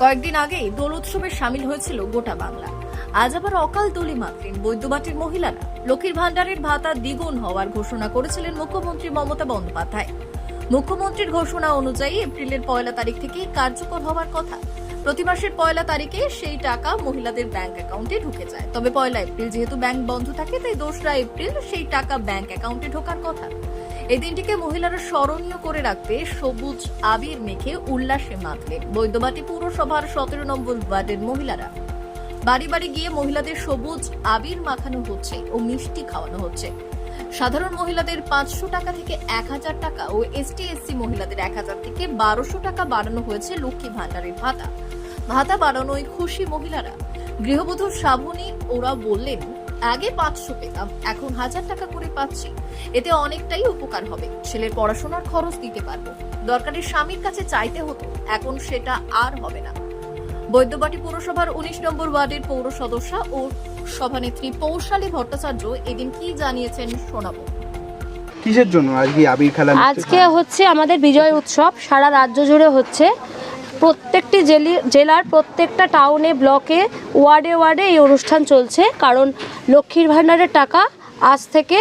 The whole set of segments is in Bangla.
কয়েকদিন আগেই দোল উৎসবে সামিল হয়েছিল গোটা বাংলা। আজ আবার অকাল দলি মাতলেন বৈদ্যবাটির মহিলারা। লক্ষ্মীর ভাণ্ডারের ভাতা দ্বিগুণ হওয়ার ঘোষণা করেছিলেন মুখ্যমন্ত্রী মমতা বন্দ্যোপাধ্যায়। মুখ্যমন্ত্রীর ঘোষণা অনুযায়ী এপ্রিলের পয়লা তারিখ থেকে কার্যকর হওয়ার কথা। প্রতি মাসের পয়লা তারিখে সেই টাকা মহিলাদের ব্যাংক অ্যাকাউন্টে ঢুকে যায়। তবে পয়লা এপ্রিল যেহেতু ব্যাংক বন্ধ থাকে, তাই দোসরা এপ্রিল সেই টাকা ব্যাংক অ্যাকাউন্টে ঢোকার কথা। এই দিনটিকে মহিলারা স্মরণীয় করে রাখতে সবুজ আবির মেখে উল্লাসে মাতলেন বৈদ্যবাটি পৌরসভার সতেরো নম্বর ওয়ার্ডের মহিলারা। বাড়ি বাড়ি গিয়ে মহিলাদের সবুজ আবির মাখানো হচ্ছে ও মিষ্টি খাওয়ানো হচ্ছে। সাধারণ মহিলাদের পাঁচশো টাকা থেকে এক হাজার টাকা ও এসটি এসসি মহিলাদের এক হাজার থেকে বারোশো টাকা বাড়ানো হয়েছে লক্ষ্মী ভাণ্ডারের ভাতা। ভাতা বাড়ানোয় খুশি মহিলারা। গৃহবধূ শ্রাবণী ওরা বললেন আগে পাঁচশো পেতাম এখন হাজার টাকা করে পাচ্ছি। এতে অনেকটাই উপকার হবে। ছেলের পড়াশোনার খরচ দিতে পারব। দরকারি স্বামীর কাছে চাইতে হতো এখন সেটা আর হবে না। বৈদ্যবাটি পৌরসভার উনিশ নম্বর ওয়ার্ডের পৌর সদস্য ও সভানেত্রী পৌশালী ভট্টাচার্য এদিন কি জানিয়েছেন শোনাবো। কিসের জন্য? আজকে আবির খেলা আজকে হচ্ছে। আমাদের বিজয় উৎসব। সারা রাজ্য জুড়ে হচ্ছে। প্রত্যেকটি জেলি জেলার প্রত্যেকটা টাউনে ব্লকে ওয়ার্ডে ওয়ার্ডে এই অনুষ্ঠান চলছে। কারণ লক্ষ্মীর ভাণ্ডারের টাকা আজ থেকে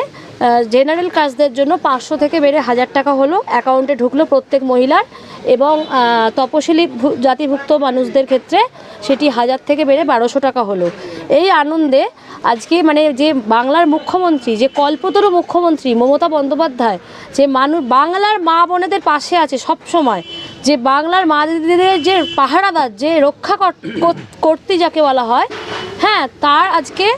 জেনারেল কাজদের জন্য পাঁচশো থেকে বেড়ে হাজার টাকা হলো। অ্যাকাউন্টে ঢুকলো প্রত্যেক মহিলার এবং তপশিলি জাতিভুক্ত মানুষদের ক্ষেত্রে সেটি হাজার থেকে বেড়ে বারোশো টাকা হলো। এই আনন্দে আজকে মানে যে বাংলার মুখ্যমন্ত্রী, যে কল্পতরু মুখ্যমন্ত্রী মমতা বন্দ্যোপাধ্যায়, যে মানুষ বাংলার মা বোনেদের পাশে আছে সব সময় যে বাংলার মা দিদিদের যে পাহারাদার, যে রক্ষা কর- কর- যাকে বলা হয় হ্যাঁ তার আজকে,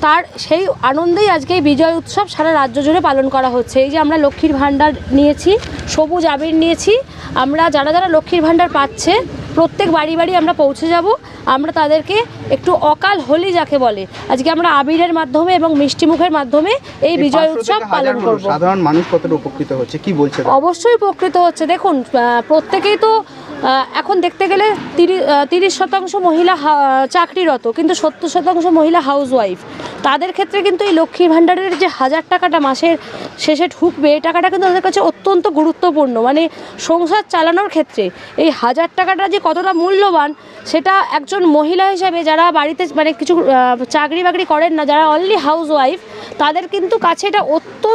তার সেই আনন্দেই আজকে এই বিজয় উৎসব সারা রাজ্য জুড়ে পালন করা হচ্ছে। এই যে আমরা লক্ষ্মীর ভাণ্ডার নিয়েছি, সবুজ আবির নিয়েছি, আমরা যারা যারা লক্ষ্মীর ভাণ্ডার পাচ্ছে, প্রত্যেক বাড়ি বাড়ি আমরা পৌঁছে যাব। আমরা তাদেরকে একটু অকাল হোলি যাকে বলে। আজকে আমরা আবিরের মাধ্যমে এবং মিষ্টি মুখের মাধ্যমে এই বিজয় উৎসব পালন করব। সাধারণ মানুষ কতটা উপকৃত হচ্ছে কি বলছে অবশ্যই উপকৃত হচ্ছে। দেখুন প্রত্যেকেই তো এখন দেখতে গেলে তিরিশ তিরিশ শতাংশ মহিলা চাকরিরত কিন্তু সত্তর শতাংশ মহিলা হাউসওয়াইফ তাদের ক্ষেত্রে কিন্তু এই লক্ষ্মীর ভাণ্ডারের যে হাজার টাকাটা মাসের শেষে ঢুকবে, এই টাকাটা কিন্তু তাদের কাছে অত্যন্ত গুরুত্বপূর্ণ। মানে সংসার চালানোর ক্ষেত্রে এই হাজার টাকাটা যে কতটা মূল্যবান, সেটা একজন মহিলা হিসাবে যারা বাড়িতে মানে কিছু চাকরি বাকরি করেন না, যারা অনলি হাউস ওয়াইফ তাদের কিন্তু কাছে এটা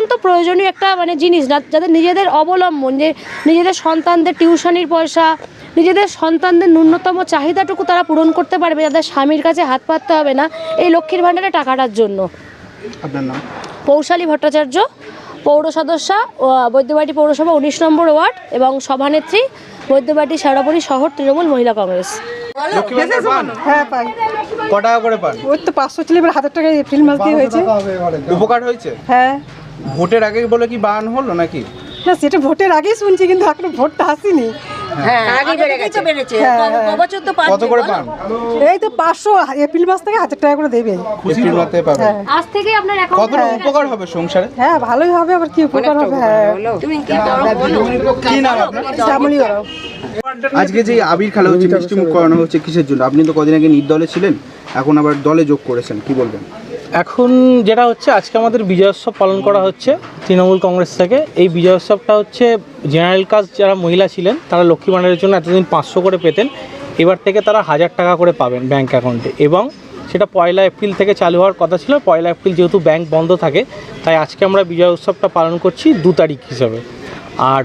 অত্যন্ত প্রয়োজনীয় একটা মানে জিনিস না যাদের নিজেদের অবলম্বন যে নিজেদের সন্তানদের টিউশনির পয়সা নিজেদের সন্তানদের ন্যূনতম চাহিদাটুকু তারা পূরণ করতে পারবে যাদের স্বামীর কাছে হাত পাততে হবে না এই লক্ষ্মীর ভাণ্ডারে টাকাটার জন্য। পৌশালী ভট্টাচার্য পৌর সদস্যা ও বৈদ্যবাটি পৌরসভা উনিশ নম্বর ওয়ার্ড এবং সভানেত্রী বৈদ্যবাটি শেওড়াপুরি শহর তৃণমূল মহিলা কংগ্রেস। হ্যাঁ পাই ক টাকা করে পান? ওই তো পাঁচশো ছিল হাজার টাকা এপ্রিল মাস দিয়ে হয়েছে। উপকার হয়েছে? হ্যাঁ। ভোটের আগে বলে কি বান হলো নাকি? না সেটা ভোটের আগেই শুনছি কিন্তু এখনও ভোটটা আসেনি। হ্যাঁ, কত করে পান এই তো পাঁচশো এপ্রিল মাস থেকে হাজার টাকা করে দেবে। এপ্রিল মাসে। পাবেন হ্যাঁ। আজ থেকে আপনার কতটা উপকার হবে সংসারে? হ্যাঁ ভালোই হবে আবার কি উপকার হবে? হ্যাঁ। কি নাম আপনার? শ্যামলি আজকে যে আবির খেলা হচ্ছে মিষ্টি মুখ করানো হচ্ছে কিসের জন্য? আপনি তো কদিন আগে নির্দলে ছিলেন এখন আবার দলে যোগ করেছেন কি বলবেন? এখন যেটা হচ্ছে, আজকে আমাদের বিজয়োৎসব পালন করা হচ্ছে তৃণমূল কংগ্রেস থেকে। এই বিজয়োৎসবটা হচ্ছে জেনারেল কাজ যারা মহিলা ছিলেন, তারা লক্ষ্মী ভাণ্ডারের জন্য এতদিন পাঁচশো করে পেতেন। এবার থেকে তারা হাজার টাকা করে পাবেন ব্যাঙ্ক অ্যাকাউন্টে এবং সেটা পয়লা এপ্রিল থেকে চালু হওয়ার কথা ছিল। পয়লা এপ্রিল যেহেতু ব্যাংক বন্ধ থাকে, তাই আজকে আমরা বিজয় উৎসবটা পালন করছি দু তারিখ হিসাবে। আর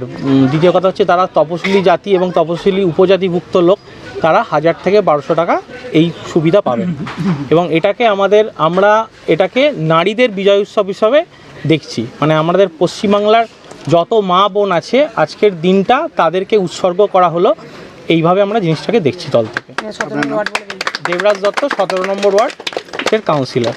দ্বিতীয় কথা হচ্ছে, তারা তপশিলি জাতি এবং তপশিলি উপজাতিভুক্ত লোক। তারা হাজার থেকে বারোশো টাকা এই সুবিধা পাবেন। এবং এটাকে আমাদের আমরা এটাকে নারীদের বিজয় উৎসব হিসাবে দেখছি। মানে আমাদের পশ্চিমবাংলার যত মা বোন আছে আজকের দিনটা তাদেরকে উৎসর্গ করা হলো। এইভাবে আমরা জিনিসটাকে দেখছি দল থেকে। দেবরাজ দত্ত সতেরো নম্বর ওয়ার্ড এর কাউন্সিলর